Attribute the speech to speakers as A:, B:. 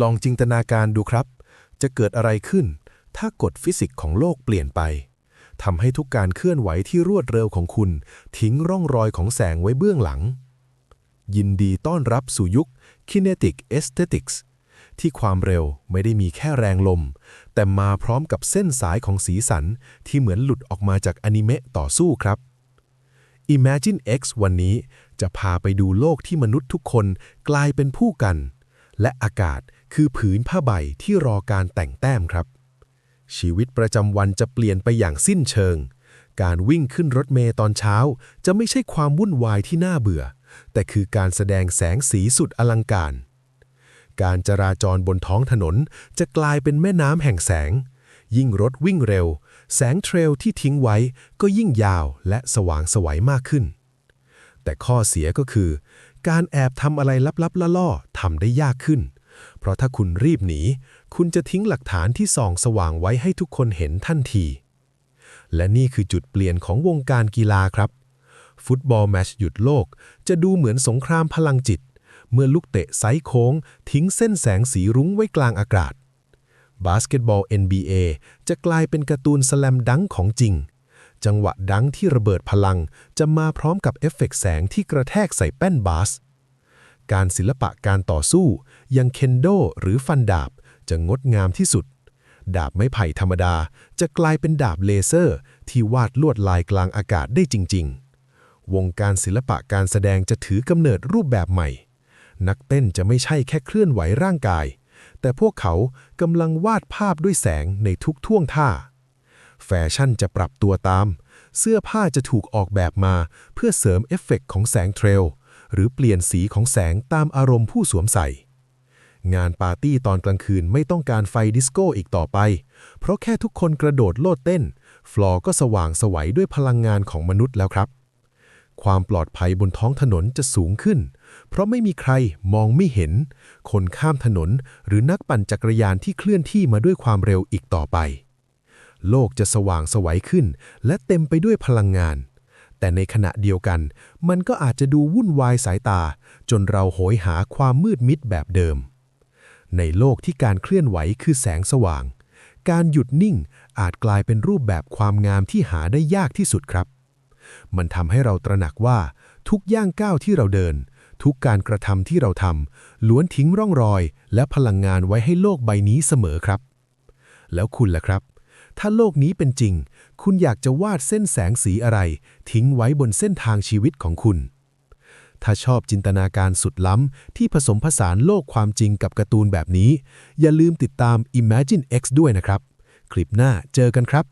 A: ลองจินตนาการดูครับ จะเกิดอะไรขึ้น ถ้ากฎฟิสิกส์ของโลกเปลี่ยนไปทำให้ทุกการเคลื่อนไหวที่รวดเร็วของคุณ ทิ้งร่องรอยของแสงไว้เบื้องหลัง ยินดีต้อนรับสู่ยุค Kinetic Aesthetics ที่ความเร็วไม่ได้มีแค่แรงลม แต่มาพร้อมกับเส้นสายของสีสันที่เหมือนหลุดออกมาจากอนิเมะต่อสู้ครับ Imagine X วันนี้จะพาไปดูโลกที่มนุษย์ทุกคนกลายเป็นผู้กัน และอากาศ คือผืนผ้าใบที่รอการแต่งแต้มครับ ชีวิตประจำวันจะเปลี่ยนไปอย่างสิ้นเชิง การวิ่งขึ้นรถเมล์ตอนเช้า จะไม่ใช่ความวุ่นวายที่น่าเบื่อ แต่คือการแสดงแสงสีสุดอลังการ การจราจรบนท้องถนนจะกลายเป็นแม่น้ำแห่งแสง ยิ่งรถวิ่งเร็ว แสงเทรลที่ทิ้งไว้ก็ยิ่งยาวและสว่างสวัยมากขึ้น แต่ข้อเสียก็คือ การแอบทำอะไรลับๆล่อๆทำได้ยากขึ้น เพราะถ้าคุณรีบหนี คุณจะทิ้งหลักฐานที่ส่องสว่างไว้ให้ทุกคนเห็นทันที และนี่คือจุดเปลี่ยนของวงการกีฬาครับ ฟุตบอลแมชหยุดโลก จะดูเหมือนสงครามพลังจิต เมื่อลูกเตะไซโค้ง ทิ้งเส้นแสงสีรุ้งไว้กลางอากาศ บาสเกตบอล NBA จะกลายเป็นการ์ตูนสแลมดังของจริงจังหวะดังที่ระเบิดพลัง จะมาพร้อมกับเอฟเฟกต์แสงที่กระแทกใส่แป้นบาส การศิลปะการต่อสู้อย่างเคนโดหรือฟันดาบจะงดงามที่สุด ดาบไม้ไผ่ธรรมดาจะกลายเป็นดาบเลเซอร์ ที่วาดลวดลายกลางอากาศได้จริง ๆ วงการศิลปะการแสดงจะถือกำเนิดรูปแบบใหม่ นักเต้นจะไม่ใช่แค่เคลื่อนไหวร่างกาย แต่พวกเขากำลังวาดภาพด้วยแสงในทุกท่วงท่า แฟชั่นจะปรับตัวตาม เสื้อผ้าจะถูกออกแบบมาเพื่อเสริมเอฟเฟกต์ของแสงเทรล หรือเปลี่ยนสีของแสงตามอารมณ์ผู้สวมใส่ งานปาร์ตี้ตอนกลางคืนไม่ต้องการไฟดิสโก้อีกต่อไป เพราะแค่ทุกคนกระโดดโลดเต้น ฟลอร์ก็สว่างสวัยด้วยพลังงานของมนุษย์แล้วครับ ความปลอดภัยบนท้องถนนจะสูงขึ้น เพราะไม่มีใครมองไม่เห็น คนข้ามถนนหรือนักปั่นจักรยานที่เคลื่อนที่มาด้วยความเร็วอีกต่อไป โลกจะสว่างสวัยขึ้น และเต็มไปด้วยพลังงาน แต่ในขณะเดียวกัน มันก็อาจจะดูวุ่นวายสายตา จนเราโหยหาความมืดมิดแบบเดิม ในโลกที่การเคลื่อนไหวคือแสงสว่าง การหยุดนิ่งอาจกลายเป็นรูปแบบความงามที่หาได้ยากที่สุดครับ มันทำให้เราตระหนักว่า ทุกย่างก้าวที่เราเดิน ทุกการกระทำที่เราทำล้วนทิ้งร่องรอย และพลังงานไว้ให้โลกใบนี้เสมอครับ แล้วคุณล่ะครับ ถ้าโลกนี้เป็นจริง คุณอยากจะวาดเส้นแสงสีอะไร ทิ้งไว้บนเส้นทางชีวิตของคุณ ถ้าชอบจินตนาการสุดล้ำ ที่ผสมผสานโลกความจริงกับการ์ตูนแบบนี้ อย่าลืมติดตาม Imagine X ด้วยนะครับ คลิปหน้าเจอกันครับ